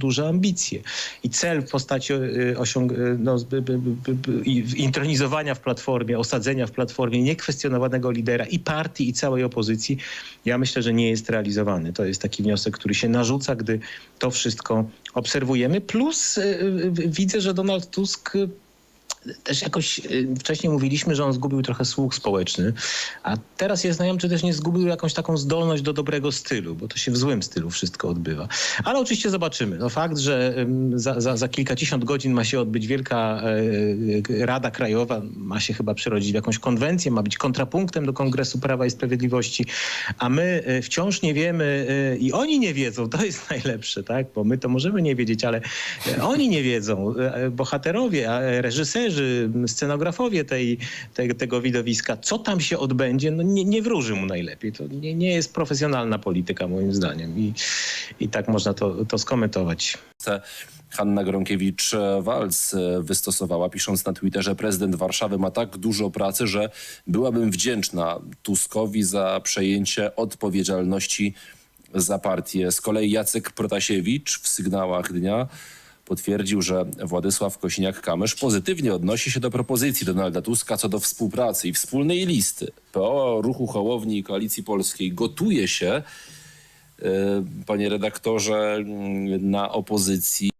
duże ambicje. I cel w postaci y, osiąg- y, no, intronizowania w platformie, osadzenia w platformie niekwestionowanego lidera i partii, i całej opozycji, ja myślę, że nie jest realizowany. To jest taki wniosek, który się narzuca, gdy to wszystko obserwujemy. Plus y, widzę, że Donald Tusk też jakoś y, wcześniej mówiliśmy, że on zgubił trochę słuch społeczny, a teraz jest znajomy, czy też nie zgubił jakąś taką zdolność do dobrego stylu, bo to się w złym stylu wszystko odbywa. Ale oczywiście zobaczymy. No fakt, że za, za, za kilkadziesiąt godzin ma się odbyć wielka e, Rada Krajowa, ma się chyba przerodzić w jakąś konwencję, ma być kontrapunktem do Kongresu Prawa i Sprawiedliwości, a my e, wciąż nie wiemy e, i oni nie wiedzą, to jest najlepsze, tak? Bo my to możemy nie wiedzieć, ale e, oni nie wiedzą, e, bohaterowie, e, reżyserzy, scenografowie tej, te, tego widowiska, co tam się odbędzie, no nie, nie wróży mu najlepiej. To nie, nie jest profesjonalna polityka moim zdaniem i, i tak można to, to skomentować. Hanna Gronkiewicz-Walc e, wystosowała, pisząc na Twitterze, prezydent Warszawy ma tak dużo pracy, że byłabym wdzięczna Tuskowi za przejęcie odpowiedzialności za partię. Z kolei Jacek Protasiewicz w sygnałach dnia potwierdził, że Władysław Kosiniak-Kamysz pozytywnie odnosi się do propozycji Donalda Tuska co do współpracy i wspólnej listy PO, Ruchu Hołowni i Koalicji Polskiej. Gotuje się, e, panie redaktorze, na opozycji